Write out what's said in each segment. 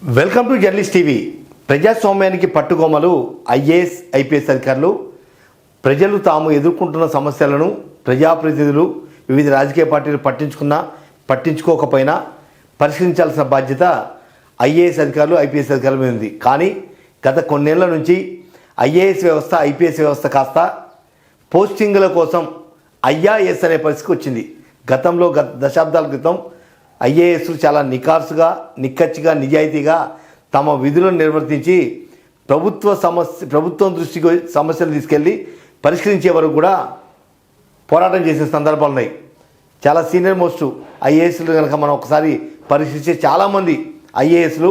Welcome to journalist TV. ప్రజాస్వామ్యానికి పట్టుకొమ్మలు IAS IPS అధికారులు. ప్రజలు తాము ఎదుర్కొంటున్న సమస్యలను ప్రజాప్రతినిధులు వివిధ రాజకీయ పార్టీలు పట్టించుకున్నా పట్టించుకోకపోయినా పరిష్కరించాల్సిన బాధ్యత ఐఏఎస్ అధికారులు ఐపీఎస్ అధికారుల మీద ఉంది. కానీ గత కొన్నేళ్ళ నుంచి ఐఏఎస్ వ్యవస్థ ఐపీఎస్ వ్యవస్థ కాస్త పోస్టింగ్ల కోసం ఐఆర్ఎస్ అనే పరిస్థితికి వచ్చింది. గతంలో గత దశాబ్దాల క్రితం ఐఏఎస్లు చాలా నికార్సుగా నిక్కచ్చిగా నిజాయితీగా తమ విధులను నిర్వర్తించి ప్రభుత్వ సమస్య ప్రభుత్వం దృష్టికి సమస్యలు తీసుకెళ్ళి పరిష్కరించే వరకు కూడా పోరాటం చేసే సందర్భాలు ఉన్నాయి. చాలా సీనియర్ మోస్ట్ ఐఏఎస్లు కనుక మనం ఒకసారి పరిశీలిస్తే చాలామంది ఐఏఎస్లు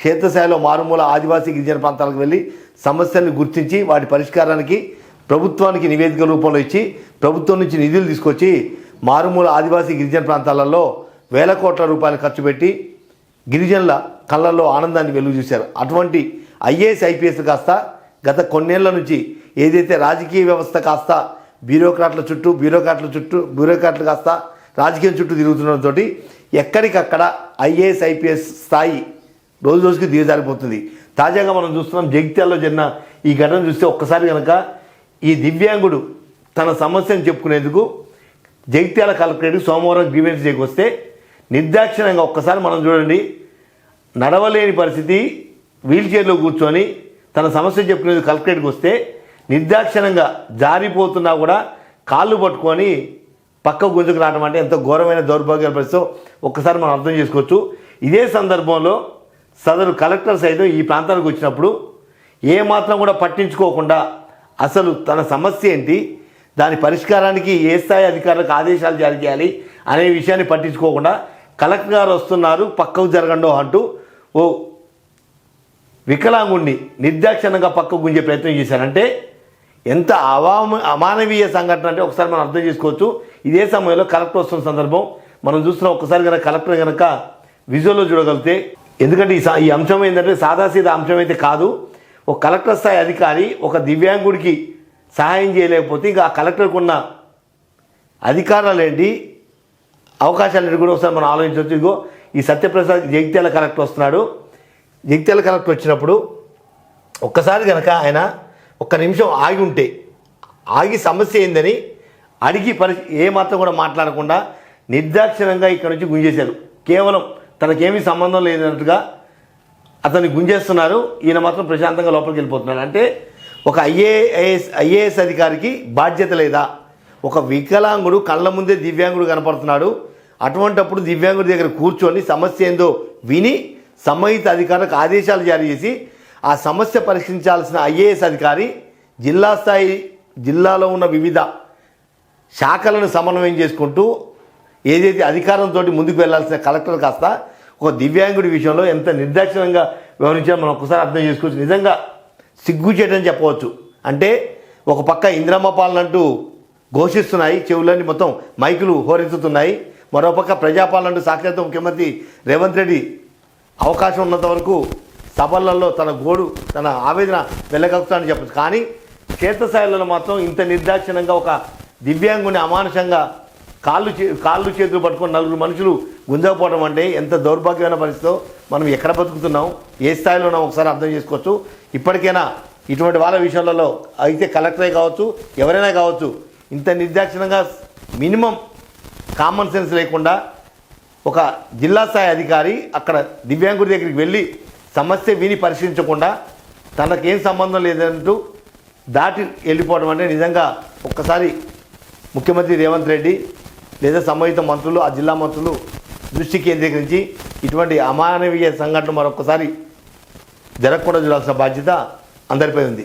క్షేత్రస్థాయిలో మారుమూల ఆదివాసీ గిరిజన ప్రాంతాలకు వెళ్ళి సమస్యలను గుర్తించి వాటి పరిష్కారానికి ప్రభుత్వానికి నివేదిక రూపంలో ఇచ్చి ప్రభుత్వం నుంచి నిధులు తీసుకొచ్చి మారుమూల ఆదివాసీ గిరిజన ప్రాంతాలలో వేల కోట్ల రూపాయలు ఖర్చు పెట్టి గిరిజనుల కళ్ళల్లో ఆనందాన్ని వెలుగు చూశారు. అటువంటి ఐఏఎస్ ఐపీఎస్ కాస్త గత కొన్నేళ్ళ నుంచి ఏదైతే రాజకీయ వ్యవస్థ కాస్త బ్యూరోక్రాట్ల చుట్టూ బ్యూరోక్రాట్ల చుట్టూ బ్యూరోక్రాట్లు కాస్త రాజకీయం చుట్టూ తిరుగుతుండటంతో ఎక్కడికక్కడ ఐఏఎస్ ఐపీఎస్ స్థాయి రోజు రోజుకి దిగజారిపోతుంది. తాజాగా మనం చూస్తున్నాం జగిత్యాల్లో జరిగిన ఈ ఘటన చూస్తే ఒక్కసారి కనుక ఈ దివ్యాంగుడు తన సమస్యను చెప్పుకునేందుకు జగిత్యాల కలెక్టరేట్కి సోమవారం గ్రీవెన్స్ డేకి వస్తే నిర్దాక్షిణ్యంగా ఒక్కసారి మనం చూడండి. నడవలేని పరిస్థితి వీల్చైర్లో కూర్చొని తన సమస్య చెప్పుకునేది కలెక్టరేట్కి వస్తే నిర్దాక్షిణ్యంగా జారిపోతున్నా కూడా కాళ్ళు పట్టుకొని పక్క గుంజుకు రావడం అంటే ఎంత ఘోరమైన దౌర్భాగ్యాల పరిస్థితో. ఒక్కసారి మనం అర్థం చేసుకోవచ్చు. ఇదే సందర్భంలో సదరు కలెక్టర్ సైతం ఈ ప్రాంతానికి వచ్చినప్పుడు ఏమాత్రం కూడా పట్టించుకోకుండా అసలు తన సమస్య ఏంటి దాని పరిష్కారానికి ఏ స్థాయి అధికారులకు ఆదేశాలు జారీ చేయాలి అనే విషయాన్ని పట్టించుకోకుండా కలెక్టర్ గారు వస్తున్నారు పక్కకు జరగండో అంటూ ఓ వికలాంగుణ్ణి నిర్దాక్షిణంగా పక్కకు గుంజే ప్రయత్నం చేశారంటే ఎంత అవామ అమానవీయ సంఘటన అంటే ఒకసారి మనం అర్థం చేసుకోవచ్చు. ఇదే సమయంలో కలెక్టర్ వస్తున్న సందర్భం మనం చూస్తున్నాం ఒక్కసారి కనుక కలెక్టర్ కనుక విజువల్లో చూడగలిగితే ఎందుకంటే ఈ సా- ఈ అంశం ఏంటంటే సాదాసీదా అంశం అయితే కాదు. ఒక కలెక్టర్ స్థాయి అధికారి ఒక దివ్యాంగుడికి సహాయం చేయలేకపోతే ఇంకా ఆ కలెక్టర్కున్న అధికారాలు ఏంటి? అవకాశాలు కూడా ఒకసారి మనం ఆలోచించవచ్చు. ఇదిగో ఈ సత్యప్రసాద్ జగిత్యాల కలెక్టర్ వస్తున్నాడు. జగిత్యాల కలెక్టర్ వచ్చినప్పుడు ఒక్కసారి కనుక ఆయన ఒక్క నిమిషం ఆగి ఉంటే ఆగి సమస్య ఏందని అడిగి పరి ఏ మాత్రం కూడా మాట్లాడకుండా నిర్దాక్షిణంగా ఇక్కడ నుంచి గుంజేశారు. కేవలం తనకేమీ సంబంధం లేదన్నట్టుగా అతన్ని గుంజేస్తున్నారు. ఈయన మాత్రం ప్రశాంతంగా లోపలికి వెళ్ళిపోతున్నాడు అంటే ఒక ఐఏఎస్ ఐఏఎస్ అధికారికి బాధ్యత లేదా ఒక వికలాంగుడు కళ్ళ ముందే దివ్యాంగుడు కనపడుతున్నాడు. అటువంటప్పుడు దివ్యాంగుడి దగ్గర కూర్చొని సమస్య ఏందో విని సంబంధిత అధికారులకు ఆదేశాలు జారీ చేసి ఆ సమస్య పరిష్కరించాల్సిన ఐఏఎస్ అధికారి జిల్లా స్థాయి జిల్లాలో ఉన్న వివిధ శాఖలను సమన్వయం చేసుకుంటూ ఏదైతే అధికారంతో ముందుకు వెళ్ళాల్సిన కలెక్టర్ కాస్త ఒక దివ్యాంగుడి విషయంలో ఎంత నిర్దాక్షిణంగా వ్యవహరించాలో మనం ఒకసారి అర్థం చేసుకోవచ్చు. నిజంగా సిగ్గు చేయడం చెప్పవచ్చు. అంటే ఒక పక్క ఇంద్రమ్మ పాలనంటూ ఘోషిస్తున్నాయి. చెవులన్నీ మొత్తం మైకులు హోరెత్తుతున్నాయి. మరోపక్క ప్రజాపాలన అంటూ సాక్షాత్ ముఖ్యమంత్రి రేవంత్ రెడ్డి అవకాశం ఉన్నంత వరకు సభలలో తన గోడు తన ఆవేదన వెళ్ళగలుగుతానని చెప్పచ్చు. కానీ క్షేత్రస్థాయిలో మాత్రం ఇంత నిర్దాక్షిణంగా ఒక దివ్యాంగుని అమానుషంగా కాళ్ళు చే కాళ్ళు చేతులు పట్టుకొని నలుగురు మనుషులు గుంజకపోవడం అంటే ఎంత దౌర్భాగ్యమైన పరిస్థితితో మనం ఎక్కడ బతుకుతున్నాం? ఏ స్థాయిలో ఉన్నాం? ఒకసారి అర్థం చేసుకోవచ్చు. ఇప్పటికైనా ఇటువంటి వాళ్ళ విషయాలలో అయితే కలెక్టరే కావచ్చు ఎవరైనా కావచ్చు ఇంత నిర్దాక్షిణంగా మినిమం కామన్ సెన్స్ లేకుండా ఒక జిల్లా స్థాయి అధికారి అక్కడ దివ్యాంగుడి దగ్గరికి వెళ్ళి సమస్య విని పరిశీలించకుండా తనకేం సంబంధం లేదంటూ దాటి వెళ్ళిపోవడం అంటే నిజంగా ఒక్కసారి ముఖ్యమంత్రి రేవంత్ రెడ్డి లేదా సంబంధిత మంత్రులు ఆ జిల్లా మంత్రులు దృష్టి కేంద్రీకరించి ఇటువంటి అమానవీయ సంఘటన మరొకసారి జరగకుండా చూడాల్సిన బాధ్యత అందరిపై ఉంది.